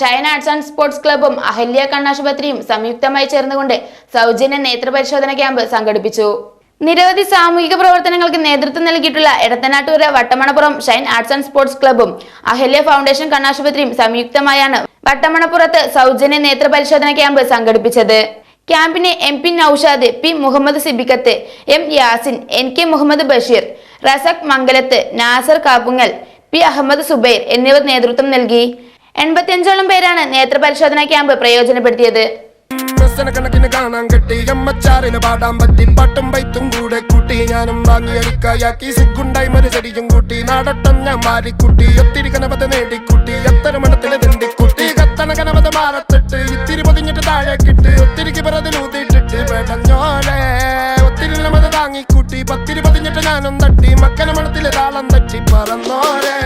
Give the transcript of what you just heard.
Shine arts and sports ക്ലബ്ബും അഹല്യ കണ്ണാശുപത്രിയും സംയുക്തമായി ചേർന്നുകൊണ്ട് സൗജന്യ നേത്രപരിശോധന ക്യാമ്പ് സംഘടിപ്പിച്ചു. നിരവധി സാമൂഹിക പ്രവർത്തനങ്ങൾക്ക് നേതൃത്വം നൽകിയിട്ടുള്ള Edathanattur Vattamanappuram shine arts and sports ക്ലബ്ബും Ahalya foundation കണ്ണാശുപത്രിയും സംയുക്തമായാണ് വട്ടമണപ്പുറത്ത് സൗജന്യ നേത്രപരിശോധന ക്യാമ്പ് സംഘടിപ്പിച്ചത്. ക്യാമ്പിനെ M P Noushad P Muhammad Sibikkath M Yasin N K Muhammad Basheer Razak Mangalath Nasar Kappungal P Ahammed Subair എന്നിവർ നേതൃത്വം നൽകി. എൺപത്തിയഞ്ചോളം പേരാണ് നേത്രപരിശോധന ക്യാമ്പ് പ്രയോജനപ്പെടുത്തിയത്. ഒത്തിരി പൊതിഞ്ഞിട്ട് ഞാനും തട്ടി. മക്കന മണത്തിലെ താളം തട്ടി. പറന്നോലെ